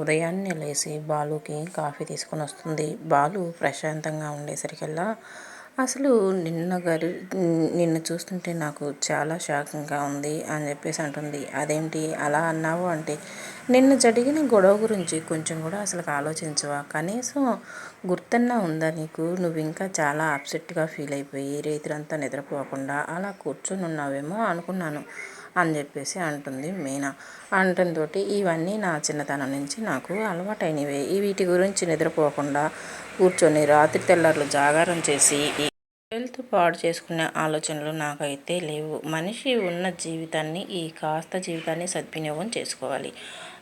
ఉదయాన్నే లేచి బాలుకి కాఫీ తీసుకొని వస్తుంది. బాలు ప్రశాంతంగా ఉండేసరికల్లా అసలు నిన్న గారు నిన్ను చూస్తుంటే నాకు చాలా షాకింగ్గా ఉంది అని చెప్పేసి అంటుంది. అదేంటి అలా అన్నావు? అంటే నిన్న జరిగిన గొడవ గురించి కొంచెం కూడా అసలు ఆలోచించవా? కనీసం గుర్తన్నా ఉందా నీకు? నువ్వు ఇంకా చాలా అప్సెట్గా ఫీల్ అయిపోయి రైతులంతా నిద్రపోకుండా అలా కూర్చొని ఉన్నావేమో అనుకున్నాను. అని చెప్పేసి అంటుంది మీనా. అంటంతో ఇవన్నీ నా చిన్నతనం నుంచి నాకు అలవాటైనవే. వీటి గురించి నిద్రపోకుండా కూర్చొని రాత్రి తెల్లార్లు జాగారం చేసి హెల్త్ పాడు చేసుకునే ఆలోచనలు నాకైతే లేవు. మనిషి ఉన్న జీవితాన్ని ఈ కాస్త జీవితాన్ని సద్వినియోగం చేసుకోవాలి.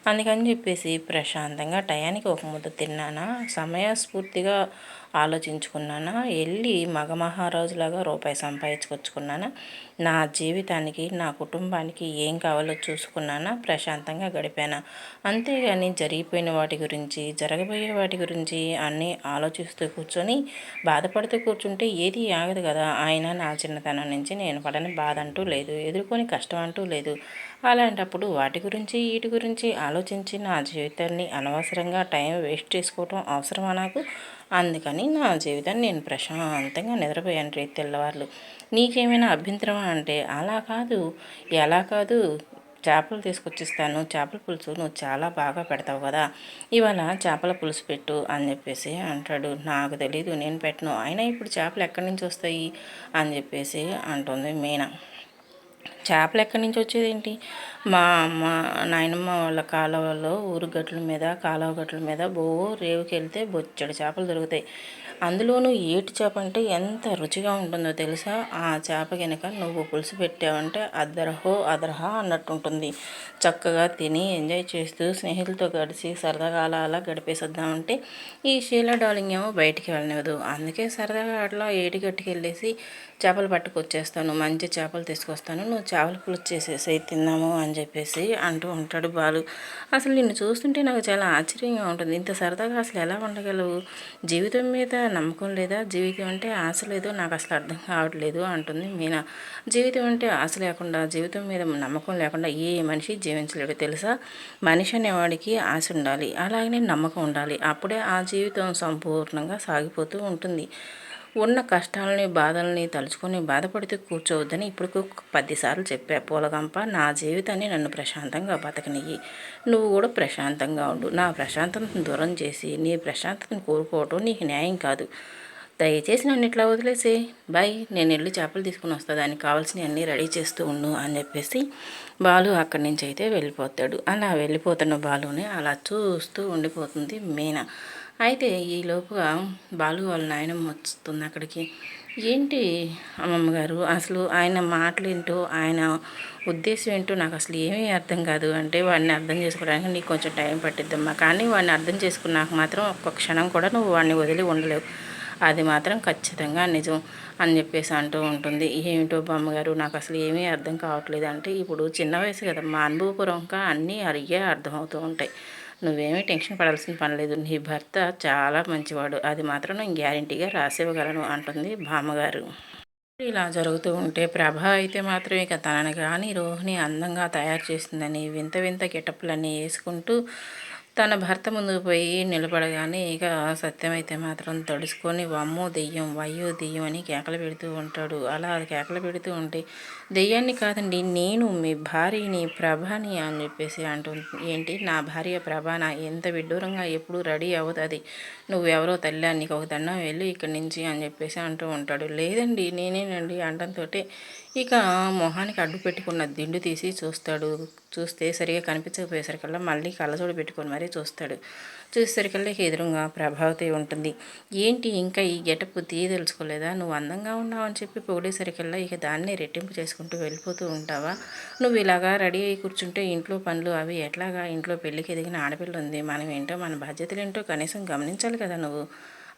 అందుకని చెప్పేసి ప్రశాంతంగా టయానికి ఒక ముద్ద తిన్నానా? సమయస్ఫూర్తిగా ఆలోచించుకున్నానా? వెళ్ళి మగ మహారాజులాగా రూపాయి సంపాదించుకొచ్చుకున్నానా? నా జీవితానికి నా కుటుంబానికి ఏం కావాలో చూసుకున్నానా? ప్రశాంతంగా గడిపానా? అంతేగాని జరిగిపోయిన వాటి గురించి జరగబోయే వాటి గురించి అన్నీ ఆలోచిస్తూ కూర్చొని బాధపడుతూ కూర్చుంటే ఏది ఆగదు కదా? ఆయన నా చిన్నతనం నుంచి నేను పడని బాధ అంటూ లేదు ఎదుర్కొని కష్టం అంటూ లేదు. అలాంటప్పుడు వాటి గురించి వీటి గురించి ఆలోచించి నా జీవితాన్ని అనవసరంగా టైం వేస్ట్ చేసుకోవటం అవసరమా నాకు? అందుకని నా జీవితాన్ని నేను ప్రశాంతంగా నిద్రపోయాను రేపు తెల్లవారులు. నీకేమైనా అభ్యంతరం అంటే అలా కాదు ఎలా కాదు చేపలు తీసుకొచ్చిస్తాను చేపల పులుసు నువ్వు చాలా బాగా పెడతావు కదా ఇవాళ చేపల పులుసు పెట్టు అని చెప్పేసి అంటాడు. నాకు తెలీదు నేను పెట్టను. అయినా ఇప్పుడు చేపలు ఎక్కడి నుంచి వస్తాయి? అని చెప్పేసి అంటుంది మీనా. చేపలు ఎక్కడి నుంచి వచ్చేదేంటి? మా అమ్మ నాయనమ్మ వాళ్ళ కాలువలో ఊరు గట్ల మీద కాలువ గట్ల మీద బో రేవుకి వెళ్తే చేపలు దొరుకుతాయి. అందులోనూ ఏటి చేప అంటే ఎంత రుచిగా ఉంటుందో తెలుసా? ఆ చేప కనుక నువ్వు పులుసు పెట్టావంటే అద్దరహో అదరహా అన్నట్టు ఉంటుంది చక్కగా తిని ఎంజాయ్ చేస్తూ స్నేహితులతో గడిచి సరదాగా అలా అలా గడిపేసొద్దామంటే ఈ షీలా డాలింగ్ ఏమో బయటికి వెళ్ళనివ్వదు. అందుకే సరదాగా అట్లా ఏటి గట్టుకు వెళ్ళేసి చేపలు పట్టుకొచ్చేస్తాను. మంచి చేపలు తీసుకొస్తాను. నువ్వు చేపల పులుసు చేసేసి తిన్నాము అని చెప్పేసి అంటూ ఉంటాడు బాలు. అసలు నిన్ను చూస్తుంటే నాకు చాలా ఆశ్చర్యంగా ఉంటుంది. ఇంత సరదాగా అసలు ఎలా ఉండగలవు? జీవితం మీద నమ్మకం లేదా? జీవితం అంటే ఆశ లేదో నాకు అసలు అర్థం కావట్లేదు అంటుంది మీనా. జీవితం అంటే ఆశ లేకుండా జీవితం మీద నమ్మకం లేకుండా ఏ మనిషి జీవించలేడు తెలుసా? మనిషి అనేవాడికి ఆశ ఉండాలి. అలాగనే నమ్మకం ఉండాలి. అప్పుడే ఆ జీవితం సంపూర్ణంగా సాగిపోతూ ఉంటుంది. ఉన్న కష్టాలని బాధల్ని తలుచుకొని బాధపడితే కూర్చోవద్దని ఇప్పుడు పదిసార్లు చెప్పా. పూలగంప నా జీవితాన్ని నన్ను ప్రశాంతంగా బతకనియ్యి. నువ్వు కూడా ప్రశాంతంగా ఉండు. నా ప్రశాంతతను దూరం చేసి నీ ప్రశాంతతను కోరుకోవటం నీకు న్యాయం కాదు. దయచేసి నన్ను ఇట్లా వదిలేసే బాయ్ నేను వెళ్ళి చేపలు తీసుకుని వస్తా. దానికి కావాల్సినవి అన్నీ రెడీ చేస్తూ ఉండు అని చెప్పేసి బాలు అక్కడి నుంచి అయితే వెళ్ళిపోతాడు. అలా వెళ్ళిపోతున్న బాలుని అలా చూస్తూ ఉండిపోతుంది మీనా. అయితే ఈ లోపుగా బాలు వాళ్ళ నాయనమ్మ వస్తుంది అక్కడికి. ఏంటి అమ్మమ్మ గారు అసలు ఆయన మాటలు ఏంటో ఆయన ఉద్దేశం ఏంటో నాకు అసలు ఏమీ అర్థం కాదు. అంటే వాడిని అర్థం చేసుకోవడానికి నీకు కొంచెం టైం పట్టిద్దమ్మా. కానీ వాడిని అర్థం చేసుకున్నాక మాత్రం ఒక్క క్షణం కూడా నువ్వు వాడిని వదిలి ఉండలేవు. అది మాత్రం ఖచ్చితంగా నిజం అని చెప్పేసి అంటూ ఉంటుంది. ఏమిటో బామ్మగారు నాకు అసలు ఏమీ అర్థం కావట్లేదు. అంటే ఇప్పుడు చిన్న వయసు కదా మా అనుభవపూర్వకంగా అన్నీ అరిగే అర్థమవుతూ ఉంటాయి. నువ్వేమీ టెన్షన్ పడాల్సిన పని లేదు. నీ భర్త చాలా మంచివాడు. అది మాత్రం నేను గ్యారంటీగా రాసివ్వగలను అంటుంది బామ్మగారు. ఇలా జరుగుతూ ఉంటే ప్రభ అయితే మాత్రం ఇక తనని కానీ రోహిణి అందంగా తయారు చేసిందని వింత వింత గెటప్లన్నీ వేసుకుంటూ తన భర్త ముందుకు పోయి నిలబడగానే ఇక సత్యమైతే మాత్రం తడుచుకొని వమ్మో దెయ్యం వయ్యో దెయ్యం అని కేకలు పెడుతూ ఉంటాడు. అలా అది కేకలు పెడుతూ ఉంటే దెయ్యాన్ని కాదండి నేను మీ భార్యని ప్రభాని అని చెప్పేసి అంటూ ఏంటి నా భార్య ప్రభాన? ఎంత విడ్డూరంగా ఎప్పుడు రెడీ అవుతుంది నువ్వెవరో తల్లి నీకు ఒక దండం వెళ్ళి ఇక్కడి నుంచి అని చెప్పేసి అంటూ ఉంటాడు. లేదండి నేనేనండి అంటంతో ఇక మొహానికి అడ్డు పెట్టుకున్న దిండు తీసి చూస్తాడు. చూస్తే సరిగా కనిపించకపోయేసరికల్లా మళ్ళీ కళ్ళజోడు పెట్టుకొని మరి చూస్తాడు. చూసేసరికల్లా ఎదురుగా ప్రభావతి ఉంటుంది. ఏంటి ఇంకా ఈ గెటప్ తీయ తెలుసుకోలేదా? నువ్వు అందంగా ఉన్నావు అని చెప్పి పొగిడేసరికల్లా ఇక దాన్ని రెట్టింపు చేసుకుంటూ వెళ్ళిపోతూ ఉంటావా? నువ్వు ఇలాగా రెడీ అయ్యి కూర్చుంటే ఇంట్లో పనులు అవి ఎట్లాగా? ఇంట్లో పెళ్ళికి ఎదిగిన ఆడపిల్ల ఉంది. మనం ఏంటో మన బాధ్యతలు ఏంటో కనీసం గమనించాలి కదా నువ్వు.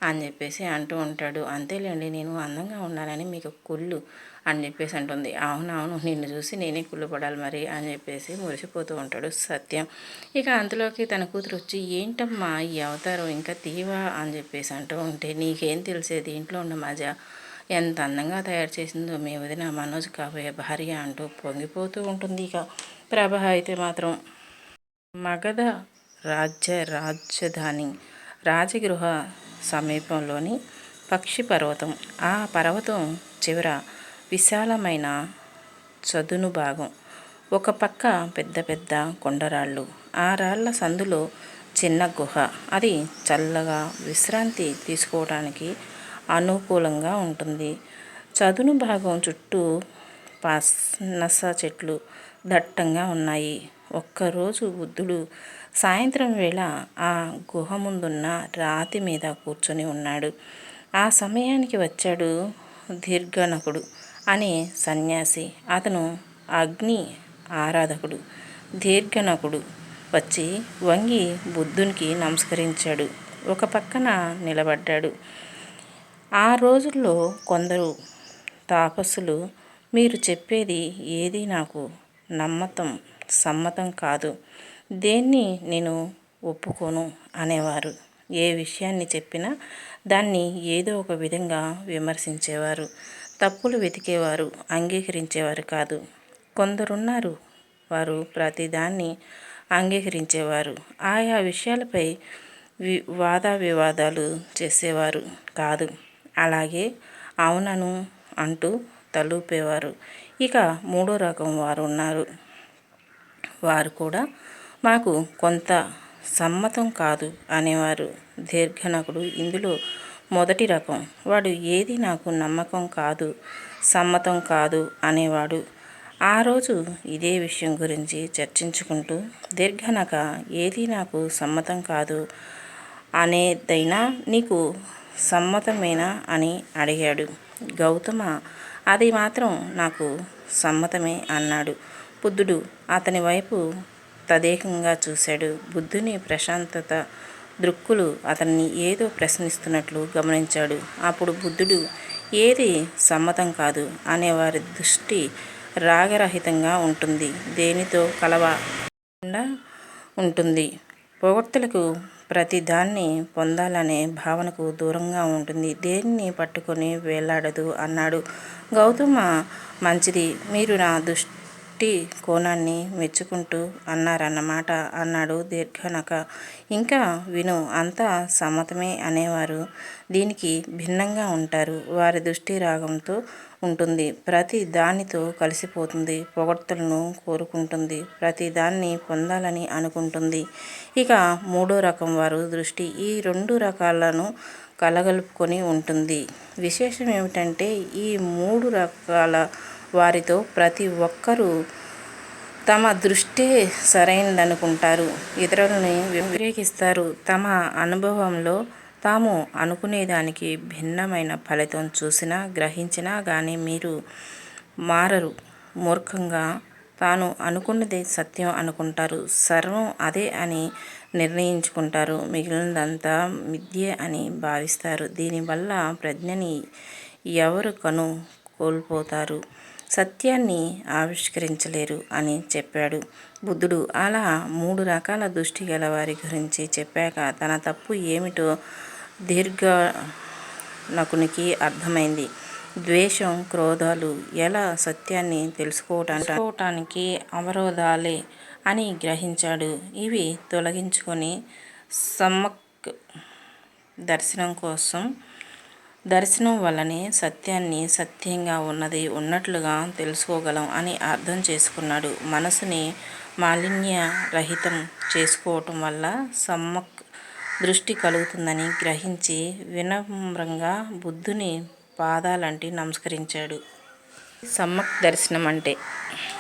అని చెప్పేసి అంటూ ఉంటాడు. అంతేలేండి నేను అందంగా ఉండాలని మీకు కుళ్ళు అని చెప్పేసి అంటుంది. అవునవును నిన్ను చూసి నేనే కుళ్ళు పడాలి మరి అని చెప్పేసి మురిసిపోతూ ఉంటాడు సత్యం. ఇక అంతలోకి తన కూతురు వచ్చి ఏంటమ్మా ఈ అవతారం ఇంకా తీవా? అని చెప్పేసి అంటూ ఉంటే నీకేం తెలిసేది ఇంట్లో ఉన్న మజా ఎంత అందంగా తయారు చేసిందో మీ వదిన మనోజ్ కాబోయే భార్య అంటూ పొంగిపోతూ ఉంటుంది ఇక ప్రభ. అయితే మాత్రం మగధ రాజ్య రాజధాని రాజగృహ సమీపంలోని పక్షి పర్వతం ఆ పర్వతం చివర విశాలమైన చదును భాగం. ఒక పక్క పెద్ద పెద్ద కొండరాళ్ళు. ఆ రాళ్ళ సందులో చిన్న గుహ. అది చల్లగా విశ్రాంతి తీసుకోవడానికి అనుకూలంగా ఉంటుంది. చదును భాగం చుట్టూ పనస చెట్లు దట్టంగా ఉన్నాయి. ఒక్కరోజు బుద్ధుడు సాయంత్రం వేళ ఆ గుహ ముందున్న రాతి మీద కూర్చొని ఉన్నాడు. ఆ సమయానికి వచ్చాడు దీర్ఘనకుడు అనే సన్యాసి. అతను అగ్ని ఆరాధకుడు దీర్ఘనకుడు. వచ్చి వంగి బుద్ధునికి నమస్కరించాడు. ఒక పక్కన నిలబడ్డాడు. ఆ రోజుల్లో కొందరు తాపసులు మీరు చెప్పేది ఏది నాకు నమ్మతం. సమ్మతం కాదు. దేన్ని నేను ఒప్పుకోను? అనేవారు. ఏ విషయాన్ని చెప్పినా దాన్ని ఏదో ఒక విధంగా విమర్శించేవారు. తప్పులు వెతికేవారు అంగీకరించేవారు కాదు. కొందరున్నారు. వారు ప్రతిదాన్ని అంగీకరించేవారు. ఆయా విషయాలపై వి వాద వివాదాలు చేసేవారు కాదు. అలాగే అవునను అంటూ తలూపేవారు. ఇక మూడో రకం వారు ఉన్నారు వారు కూడా మాకు కొంత సమ్మతం కాదు అనేవారు. దీర్ఘనకుడు ఇందులో మొదటి రకం. వాడు ఏది నాకు నమ్మకం కాదు సమ్మతం కాదు అనేవాడు. ఆ రోజు ఇదే విషయం గురించి చర్చించుకుంటూ దీర్ఘనక ఏది నాకు సమ్మతం కాదు అనేదైనా నీకు సమ్మతమేనా? అని అడిగాడు. గౌతమ అది మాత్రం నాకు సమ్మతమే అన్నాడు. బుద్ధుడు అతని వైపు తదేకంగా చూశాడు. బుద్ధుని ప్రశాంతత దృక్కులు అతన్ని ఏదో ప్రశ్నిస్తున్నట్లు గమనించాడు. అప్పుడు బుద్ధుడు ఏది సమ్మతం కాదు అనేవారి దృష్టి రాగరహితంగా ఉంటుంది. దేనితో కలవకుండా ఉంటుంది. పొగడ్తలకు ప్రతిదాన్ని పొందాలనే భావనకు దూరంగా ఉంటుంది. దేన్ని పట్టుకొని వేలాడదు అన్నాడు. గౌతమ మంచిది. మీరు నా దృష్టి కోణాన్ని మెచ్చుకుంటూ అన్నారన్నమాట. అన్నాడు దీర్ఘనక. ఇంకా విను అంతా సమ్మతమే అనేవారు. దీనికి భిన్నంగా ఉంటారు. వారి దృష్టి రాగంతో ఉంటుంది. ప్రతి దానితో కలిసిపోతుంది. పొగడ్తలను కోరుకుంటుంది. ప్రతి దాన్ని పొందాలని అనుకుంటుంది. ఇక మూడో రకం వారు దృష్టి. ఈ రెండు రకాలను కలగలుపుకొని ఉంటుంది. విశేషం ఏమిటంటే ఈ మూడు రకాల వారితో ప్రతి ఒక్కరూ తమ దృష్టే సరైనదనుకుంటారు. ఇతరులని వ్యతిరేకిస్తారు. తమ అనుభవంలో తాము అనుకునేదానికి భిన్నమైన ఫలితం చూసినా గ్రహించినా కానీ మీరు మారరు. మూర్ఖంగా తాను అనుకున్నది సత్యం అనుకుంటారు. సర్వం అదే అని నిర్ణయించుకుంటారు. మిగిలినదంతా మిథ్యే అని భావిస్తారు. దీనివల్ల ప్రజ్ఞని ఎవరు కను కోల్పోతారు సత్యాన్ని ఆవిష్కరించలేరు అని చెప్పాడు. బుద్ధుడు అలా మూడు రకాల దృష్టి గల వారి గురించి చెప్పాక తన తప్పు ఏమిటో దీర్ఘనకునికి అర్థమైంది. ద్వేషం క్రోధాలు ఎలా సత్యాన్ని తెలుసుకోవటానికి అవరోధాలే అని గ్రహించాడు. ఇవి తొలగించుకొని సమ్మక్ దర్శనం కోసం దర్శనం వల్లనే సత్యాన్ని సత్యంగా ఉన్నది ఉన్నట్లుగా తెలుసుకోగలం అని అర్థం చేసుకున్నాడు. మనసుని మాలిన్య రహితం చేసుకోవటం వల్ల సమ్మక్ దృష్టి కలుగుతుందని గ్రహించి వినమ్రంగా బుద్ధుని పాదాలంటి నమస్కరించాడు. సమ్మక్ దర్శనం అంటే